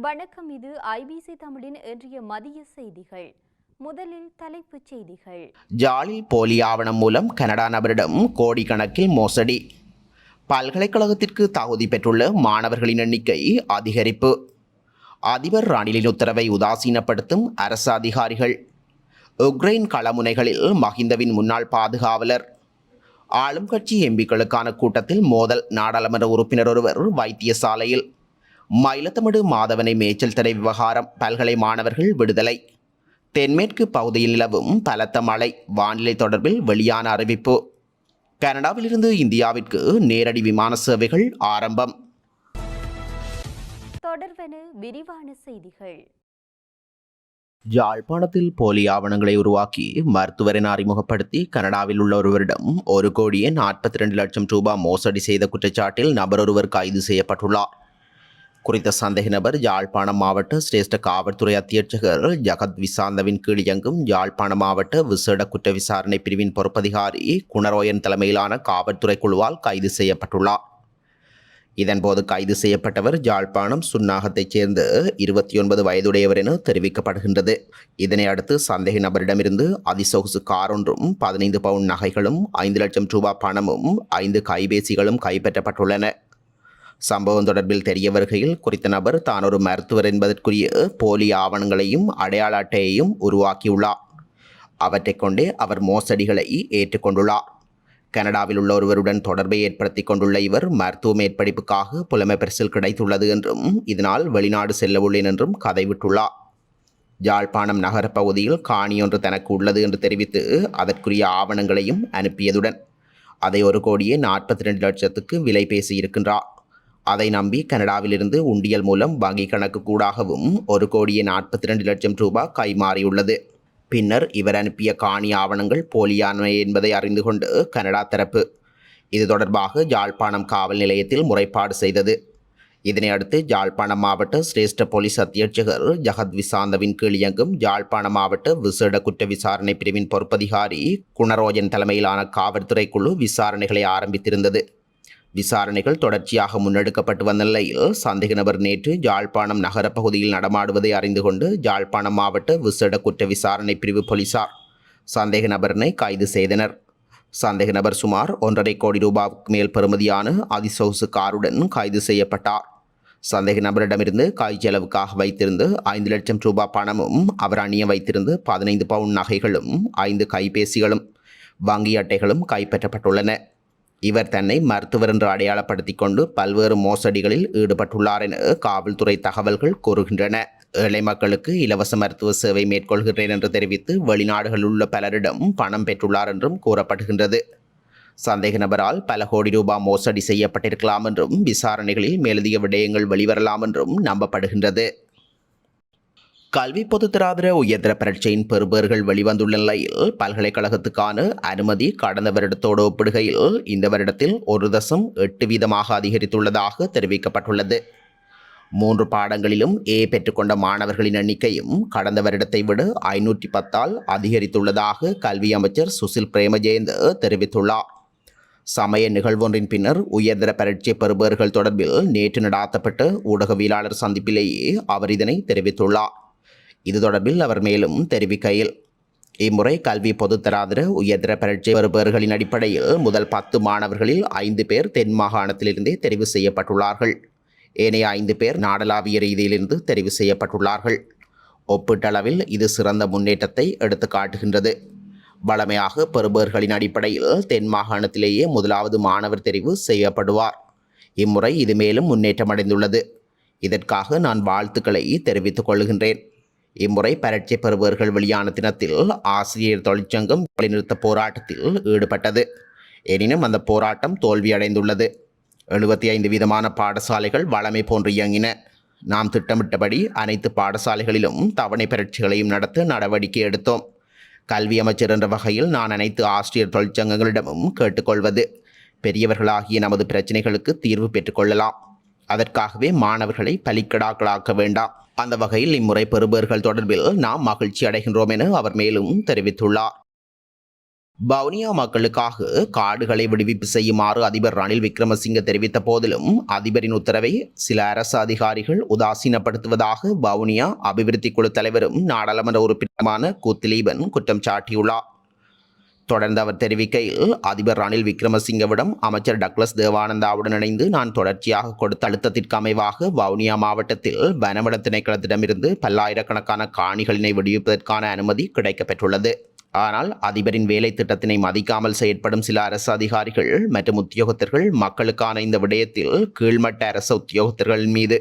வணக்கம் இது ஐபிசி தமிழின் இன்றைய மதிய செய்திகள். முதலில் தலைப்புச் செய்திகள். ஜாலில் போலி ஆவணம் மூலம் கனடா நபரிடம் கோடிக்கணக்கில் மோசடி. பல்கலைக்கழகத்திற்கு தகுதி பெற்றுள்ள மாணவர்களின் எண்ணிக்கை அதிகரிப்பு. அதிபர் ராணிலின் உத்தரவை உதாசீனப்படுத்தும் அரசு அதிகாரிகள். உக்ரைன் களமுனைகளில் மஹிந்தவின் முன்னாள் பாதுகாவலர். ஆளும் கட்சி எம்பிக்களுக்கான கூட்டத்தில் மோதல் நாடாளுமன்ற உறுப்பினர் ஒருவர் வைத்தியசாலையில். மயிலத்தமிடு மாதவனை மேய்ச்சல் தடை விவகாரம் பல்கலை மாணவர்கள் விடுதலை. தென்மேற்கு பகுதியில் நிலவும் பலத்த மழை வானிலை தொடர்பில் வெளியான அறிவிப்பு. கனடாவிலிருந்து இந்தியாவிற்கு நேரடி விமான சேவைகள் ஆரம்பம். தொடர்வென விரிவான செய்திகள். யாழ்ப்பாணத்தில் போலி ஆவணங்களை உருவாக்கி மருத்துவரின் அறிமுகப்படுத்தி கனடாவில் உள்ள ஒருவரிடம் ஒரு கோடியே நாற்பத்தி ரெண்டு லட்சம் ரூபாய் மோசடி செய்த குற்றச்சாட்டில் நபர் ஒருவர் கைது செய்யப்பட்டுள்ளார். குறித்த சந்தேக நபர் யாழ்ப்பாணம் மாவட்ட சிரேஷ்ட காவல்துறை அத்தியட்சகர் ஜகத் விசாந்தவின் கீழ் இயங்கும் யாழ்ப்பாணம் மாவட்ட விசேட குற்ற விசாரணை பிரிவின் பொறுப்பதிகாரி குணரோயன் தலைமையிலான காவல்துறை குழுவால் கைது செய்யப்பட்டுள்ளார். இதன்போது கைது செய்யப்பட்டவர் யாழ்ப்பாணம் சுன்னாகத்தைச் சேர்ந்த இருபத்தி ஒன்பது வயதுடையவர் என தெரிவிக்கப்படுகின்றது. இதனை அடுத்து சந்தேக நபரிடமிருந்து அதிசொகுசு கார் ஒன்றும் பதினைந்து பவுன் நகைகளும் ஐந்து லட்சம் ரூபாய் பணமும் ஐந்து கைபேசிகளும் கைப்பற்றப்பட்டுள்ளன. சம்பவம் தொடர்பில் தெரிய வருகையில் குறித்த நபர் தான் ஒரு மருத்துவர் என்பதற்குரிய போலி ஆவணங்களையும் அடையாள அட்டையையும் உருவாக்கியுள்ளார். அவற்றைக் கொண்டே அவர் மோசடிகளை ஏற்றுக்கொண்டுள்ளார். கனடாவில் உள்ள ஒருவருடன் தொடர்பை ஏற்படுத்தி கொண்டுள்ள இவர் மருத்துவ மேற்படிப்புக்காக புலமை பரிசில் கிடைத்துள்ளது என்றும் இதனால் வெளிநாடு செல்ல உள்ளேன் என்றும் கதை விட்டுள்ளார். யாழ்ப்பாணம் நகரப் பகுதியில் காணி ஒன்று தனக்கு உள்ளது என்று தெரிவித்து அதற்குரிய ஆவணங்களையும் அனுப்பியதுடன் அதை ஒரு கோடியே நாற்பத்தி ரெண்டு லட்சத்துக்கு விலை பேசியிருக்கின்றார். அதை நம்பி கனடாவிலிருந்து உண்டியல் மூலம் வங்கி கணக்கு கூடாகவும் ஒரு கோடியே நாற்பத்தி ரெண்டு லட்சம் ரூபாய் கைமாறியுள்ளது. பின்னர் இவர் அனுப்பிய காணி ஆவணங்கள் போலியானவை என்பதை அறிந்து கொண்டு கனடா தரப்பு இது தொடர்பாக யாழ்ப்பாணம் காவல் நிலையத்தில் முறைப்பாடு செய்தது. இதனை அடுத்து யாழ்ப்பாணம் மாவட்ட சிரேஷ்ட போலீஸ் அத்தியட்சகர் ஜகத் விசாந்தவின் கீழ் இயங்கும் யாழ்ப்பாணம் மாவட்ட விசேட குற்ற விசாரணை பிரிவின் பொறுப்பதிகாரி குணரோஜன் தலைமையிலான காவல்துறை குழு விசாரணைகளை ஆரம்பித்திருந்தது. விசாரணைகள் தொடர்ச்சியாக முன்னெடுக்கப்பட்டு வந்த நிலையில் சந்தேக நபர் நேற்று ஜாழ்ப்பாணம் நகரப்பகுதியில் நடமாடுவதை அறிந்து கொண்டு ஜாழ்ப்பாணம் மாவட்ட விசேட குற்ற விசாரணை பிரிவு போலீசார் சந்தேக நபரினை கைது செய்தனர். சந்தேக நபர் சுமார் ஒன்றரை கோடி ரூபாவுக்கு மேல் பெறுமதியான அதிசொகுசு காருடன் கைது செய்யப்பட்டார். சந்தேக நபரிடமிருந்து காய்ச்செலவுக்காக வைத்திருந்து ஐந்து லட்சம் ரூபாய் பணமும் அவர் அணிய வைத்திருந்து பதினைந்து பவுன் நகைகளும் ஐந்து கைபேசிகளும் வங்கி அட்டைகளும் கைப்பற்றப்பட்டுள்ளன. இவர் தன்னை மருத்துவர் என்று அடையாளப்படுத்திக் கொண்டு பல்வேறு மோசடிகளில் ஈடுபட்டுள்ளார் என காவல்துறை தகவல்கள் கூறுகின்றன. ஏழை மக்களுக்கு இலவச மருத்துவ சேவை மேற்கொள்கிறேன் என்று தெரிவித்து வெளிநாடுகளில் உள்ள பலரிடம் பணம் பெற்றுள்ளார் என்றும் கூறப்படுகின்றது. சந்தேக நபரால் பல கோடி ரூபாய் மோசடி செய்யப்பட்டிருக்கலாம் என்றும் விசாரணைகளில் மேலதிக விடயங்கள் வெளிவரலாம் என்றும் நம்பப்படுகின்றது. கல்வி பொது திராவிட உயர்தர பரீட்சையின் பெறுபேறுகள் வெளிவந்துள்ள நிலையில் பல்கலைக்கழகத்துக்கான அனுமதி கடந்த வருடத்தோடு ஒப்பிடுகையில் இந்த வருடத்தில் ஒரு தசம் எட்டு வீதமாக அதிகரித்துள்ளதாக தெரிவிக்கப்பட்டுள்ளது. மூன்று பாடங்களிலும் ஏ பெற்றுக்கொண்ட மாணவர்களின் எண்ணிக்கையும் கடந்த வருடத்தை விட ஐநூற்றி பத்தால் அதிகரித்துள்ளதாக கல்வி அமைச்சர் சுசில் பிரேமஜெயந்த் தெரிவித்துள்ளார். சமய நிகழ்வொன்றின் பின்னர் உயர்தர பரீட்சை பெறுபவர்கள் தொடர்பில் நேற்று நடாத்தப்பட்ட ஊடகவியலாளர் சந்திப்பிலேயே அவர் இதனை தெரிவித்துள்ளார். இது தொடர்பில் அவர் மேலும் தெரிவிக்கையில் இம்முறை கல்வி பொதுத்தராதர உயர்தர பரீட்சை வருபவர்களின் அடிப்படையில் முதல் பத்து மாணவர்களில் ஐந்து பேர் தென் மாகாணத்திலிருந்தே தெரிவு செய்யப்பட்டுள்ளார்கள். ஏனைய ஐந்து பேர் நாடளாவிய ரீதியிலிருந்து தெரிவு செய்யப்பட்டுள்ளார்கள். ஒப்பீட்டளவில் இது சிறந்த முன்னேற்றத்தை எடுத்து காட்டுகின்றது. வழமையாக பெறுபவர்களின் அடிப்படையில் தென் மாகாணத்திலேயே முதலாவது மாணவர் தெரிவு செய்யப்படுவார். இம்முறை இது மேலும் முன்னேற்றமடைந்துள்ளது. இதற்காக நான் வாழ்த்துக்களை தெரிவித்துக் கொள்கின்றேன். இம்முறை பரீட்சை பெறுபவர்கள் வெளியான தினத்தில் ஆசிரியர் தொழிற்சங்கம் வேலைநிறுத்த போராட்டத்தில் ஈடுபட்டது. எனினும் அந்த போராட்டம் தோல்வியடைந்துள்ளது. எழுபத்தி ஐந்து வீதமான பாடசாலைகள் வளமை போன்று இயங்கின. நாம் திட்டமிட்டபடி அனைத்து பாடசாலைகளிலும் தவணை பரட்சிகளையும் நடத்த நடவடிக்கை எடுத்தோம். கல்வி அமைச்சர் என்ற வகையில் நான் அனைத்து ஆசிரியர் தொழிற்சங்கங்களிடமும் கேட்டுக்கொள்வது. பெரியவர்களாகிய நமது பிரச்சனைகளுக்கு தீர்வு பெற்றுக்கொள்ளலாம். அதற்காகவே மாணவர்களை பலிக்கடாக்களாக்க வேண்டாம். அந்த வகையில் இம்முறை பெறுபேறுகள் தொடர்பில் நாம் மகிழ்ச்சி அடைகின்றோம் என அவர் மேலும் தெரிவித்துள்ளார். வவுனியா மக்களுக்காக காடுகளை விடுவிப்பு செய்யுமாறு அதிபர் ரணில் விக்ரமசிங்க தெரிவித்த போதிலும் அதிபரின் உத்தரவை சில அரசு அதிகாரிகள் உதாசீனப்படுத்துவதாக வவுனியா அபிவிருத்தி குழு தலைவரும் நாடாளுமன்ற உறுப்பினருமான கூத்திலீபன் குற்றம் சாட்டியுள்ளார். தொடர்ந்து அவர் தெரிவிக்கையில் அதிபர் ரணில் விக்ரமசிங்கவிடம் அமைச்சர் டக்ளஸ் தேவானந்தாவுடன் இணைந்து நான் தொடர்ச்சியாக கொடுத்த அழுத்தத்திற்கு அமைவாக வவுனியா மாவட்டத்தில் வனவள திணைக்களத்திடமிருந்து பல்லாயிரக்கணக்கான காணிகளினை விடுவிப்பதற்கான அனுமதி கிடைக்கப்பெற்றுள்ளது. ஆனால் அதிபரின் வேலை திட்டத்தினை மதிக்காமல் செயற்படும் சில அரசு அதிகாரிகள் மற்றும் உத்தியோகத்தர்கள் மக்களுக்கான இந்த விடயத்தில் கீழ்மட்ட அரசு உத்தியோகத்தர்கள் மீது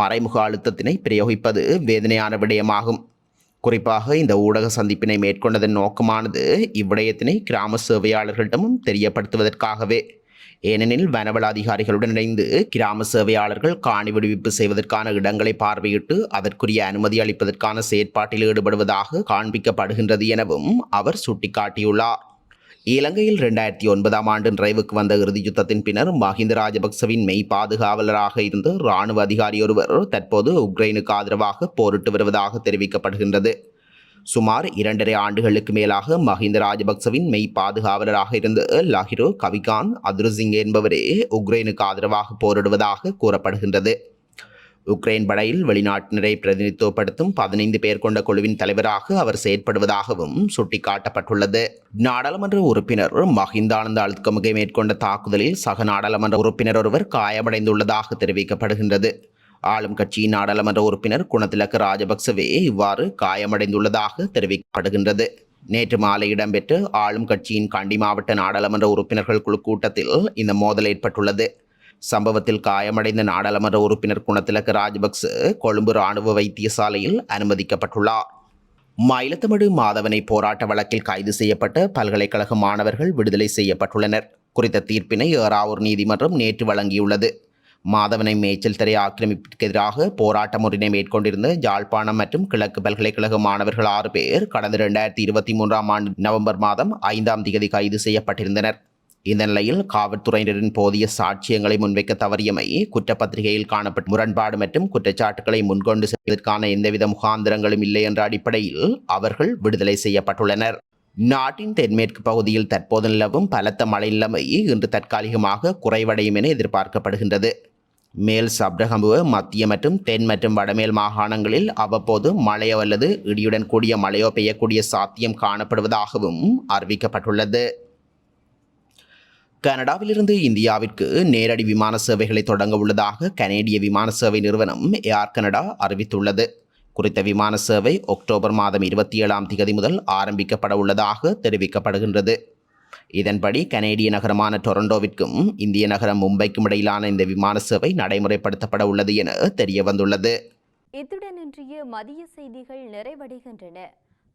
மறைமுக அழுத்தத்தினை பிரயோகிப்பது வேதனையான விடயமாகும். குறிப்பாக இந்த ஊடக சந்திப்பினை மேற்கொண்டதன் நோக்கமானது இவ்விடயத்தினை கிராம சேவையாளர்களிடமும் தெரியப்படுத்துவதற்காகவே. ஏனெனில் வனவள அதிகாரிகளுடன் இணைந்து கிராம சேவையாளர்கள் காணி விடுவிப்பு செய்வதற்கான இடங்களை பார்வையிட்டு அதற்குரிய அனுமதி அளிப்பதற்கான செயற்பாட்டில் ஈடுபடுவதாக காண்பிக்கப்படுகின்றது எனவும் அவர் சுட்டிக்காட்டியுள்ளார். இலங்கையில் இரண்டாயிரத்தி ஒன்பதாம் ஆண்டு நிறைவுக்கு வந்த இறுதி யுத்தத்தின் பின்னர் மஹிந்த ராஜபக்சவின் மெய் பாதுகாவலராக இருந்து இராணுவ அதிகாரி ஒருவர் தற்போது உக்ரைனுக்கு ஆதரவாக போரிட்டு வருவதாக தெரிவிக்கப்படுகின்றது. சுமார் இரண்டரை ஆண்டுகளுக்கு மேலாக மஹிந்த ராஜபக்சவின் மெய் பாதுகாவலராக இருந்த லஹிரோ கவிகான் அதுருசிங் என்பவரே உக்ரைனுக்கு ஆதரவாக போரிடுவதாக கூறப்படுகின்றது. உக்ரைன் படையில் வெளிநாட்டினரை பிரதிநிதித்துவப்படுத்தும் பதினைந்து பேர் கொண்ட குழுவின் தலைவராக அவர் செயற்படுவதாகவும் சுட்டிக்காட்டப்பட்டுள்ளது. நாடாளுமன்ற உறுப்பினர் மஹிந்தானந்த அழுத்கமுகை மேற்கொண்ட தாக்குதலில் சக நாடாளுமன்ற உறுப்பினர் ஒருவர் காயமடைந்துள்ளதாக தெரிவிக்கப்படுகின்றது. ஆளும் கட்சியின் நாடாளுமன்ற உறுப்பினர் குணத்திலக்க ராஜபக்சவே இவ்வாறு காயமடைந்துள்ளதாக தெரிவிக்கப்படுகின்றது. நேற்று மாலை இடம்பெற்று ஆளும் கட்சியின் கண்டி மாவட்ட நாடாளுமன்ற உறுப்பினர்கள் குழு கூட்டத்தில் இந்த மோதல் ஏற்பட்டுள்ளது. சம்பவத்தில் காயமடைந்த நாடாளுமன்ற உறுப்பினர் குணத்திலக்கு ராஜபக்ச கொழும்பு ராணுவ வைத்தியசாலையில் அனுமதிக்கப்பட்டுள்ளார். மயிலத்தமிழ் மாதவனை போராட்ட வழக்கில் கைது செய்யப்பட்ட பல்கலைக்கழக மாணவர்கள் விடுதலை செய்யப்பட்டுள்ளனர். குறித்த தீர்ப்பினை ஏறாவூர் நீதிமன்றம் நேற்று வழங்கியுள்ளது. மாதவனை மேய்ச்சல் திரை ஆக்கிரமிப்பிற்கு எதிராக போராட்டம் ஒன்றினை மேற்கொண்டிருந்த ஜாழ்ப்பாணம் மற்றும் கிழக்கு பல்கலைக்கழக மாணவர்கள் ஆறு பேர் கடந்த இரண்டாயிரத்தி இருபத்தி மூன்றாம் ஆண்டு நவம்பர் மாதம் ஐந்தாம் தேதி கைது செய்யப்பட்டிருந்தனர். இந்த நிலையில் காவல்துறையினரின் போதிய சாட்சியங்களை முன்வைக்க தவறியமை குற்றப்பத்திரிகையில் காணப்பட்ட முரண்பாடு மற்றும் குற்றச்சாட்டுகளை முன்கொண்டு செல்வதற்கான எந்தவித முகாந்திரங்களும் இல்லை என்ற அடிப்படையில் அவர்கள் விடுதலை செய்யப்பட்டுள்ளனர். நாட்டின் தென்மேற்கு பகுதியில் தற்போது நிலவும் பலத்த மழை நிலைமை இன்று தற்காலிகமாக குறைவடையும் என எதிர்பார்க்கப்படுகின்றது. மேல் சப்ரகம்புவ மத்திய மற்றும் தென் மற்றும் வடமேல் மாகாணங்களில் அவ்வப்போது மழையோ அல்லது இடியுடன் கூடிய மழையோ பெய்யக்கூடிய சாத்தியம் காணப்படுவதாகவும் அறிவிக்கப்பட்டுள்ளது. கனடாவிலிருந்து இந்தியாவிற்கு நேரடி விமான சேவைகளை தொடங்க உள்ளதாக கனேடிய விமான சேவை நிறுவனம் ஏர் கனடா அறிவித்துள்ளது. குறித்த விமான சேவை அக்டோபர் மாதம் இருபத்தி ஏழாம் தேதி முதல் ஆரம்பிக்கப்பட உள்ளதாக தெரிவிக்கப்படுகின்றது. இதன்படி கனேடிய நகரமான டொரண்டோவிற்கும் இந்திய நகரம் மும்பைக்கும் இடையிலான இந்த விமான சேவை நடைமுறைப்படுத்தப்பட உள்ளது என தெரிய வந்துள்ளது இத்துடன் இன்றைய மதிய செய்திகள் நிறைவடைகின்றன.